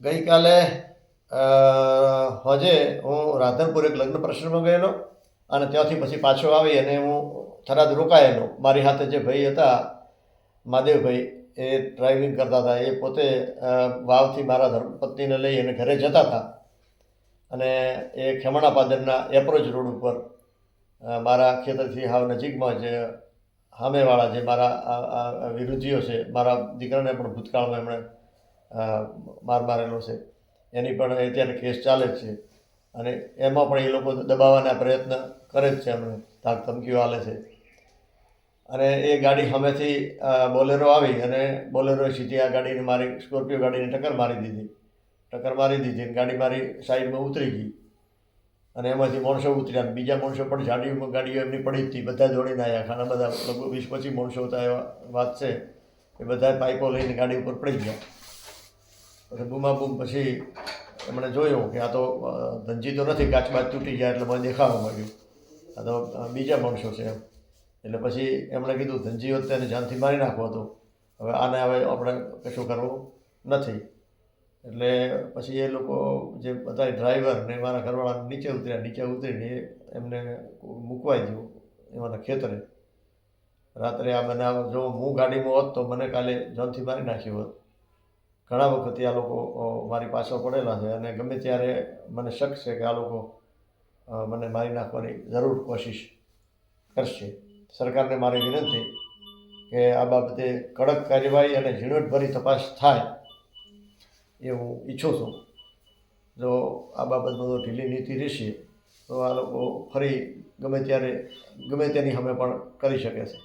ગઈકાલે હજે હું રાધનપુર એક લગ્ન પ્રસંગમાં ગયેલો અને ત્યાંથી પછી પાછો આવી અને હું થરાદ રોકાયેલો. મારી સાથે જે ભાઈ હતા, મહાદેવભાઈ, એ ડ્રાઇવિંગ કરતા હતા. એ પોતે વાવથી મારા ધર્મપત્નીને લઈ અને ઘરે જતા હતા. અને એ ખેમણા પાદરના એપ્રોચ રોડ ઉપર મારા ખેતરથી હાવ નજીકમાં જ સામેવાળા જે મારા વિરોધીઓ છે, મારા દીકરાને પણ ભૂતકાળમાં એમણે માર મારેલો છે. એની પણ અત્યારે કેસ ચાલે જ છે. અને એમાં પણ એ લોકો દબાવવાના પ્રયત્ન કરે જ છે એમને. ધાક ધમકીઓ આલે છે. અને એ ગાડી સામેથી બોલેરો આવી અને બોલેરોએ સીધી આ ગાડીને મારી, સ્કોર્પિયો ગાડીને ટક્કર મારી દીધી. ટક્કર મારી દીધી અને ગાડી મારી સાઈડમાં ઉતરી ગઈ. અને એમાંથી માણસો ઉતર્યા બીજા માણસો પણ ગાડીઓ ગાડીઓ એમની પડી હતી. બધા દોડીને આવ્યા ઘણા બધા લગભગ વીસ પચીસ માણસો હતા એવા વાત છે. એ બધા પાઇપો લઈને ગાડી ઉપર પડી ગયા. પછી બૂમાબૂમ પછી એમણે જોયું કે આ તો ધનજી તો નથી કાચ બાચ તૂટી ગયા એટલે મને દેખાવા માંડ્યું. આ તો બીજા માણસો છે એમ. એટલે પછી એમણે કીધું, ધનજી હોત તેને જાનથી મારી નાખવો હતો. હવે આને હવે આપણે કશું કરવું નથી. એટલે પછી એ લોકો જે બધા ડ્રાઈવર ને મારા ઘરવાળા નીચે ઉતર્યા. નીચે ઉતરીને એમને મૂકવાઈ દીધું એમાંના ખેતરે. રાત્રે આ બનાવ જો હું ગાડીમાં હોત તો મને કાલે જાનથી મારી નાખ્યું હોત. ઘણા વખત આ લોકો મારી પાછળ પડેલા છે અને ગમે ત્યારે મને શક છે કે આ લોકો મને મારી નાખવાની જરૂર કોશિશ કરશે. સરકારને મારી વિનંતી કે આ બાબતે કડક કાર્યવાહી અને ઝીણવટભરી તપાસ થાય એ હું ઈચ્છું છું. જો આ બાબતમાં જો ઢીલી નીતિ રહેશે, તો આ લોકો ફરી ગમે ત્યારે, ગમે તેની સામે પણ કરી શકે છે.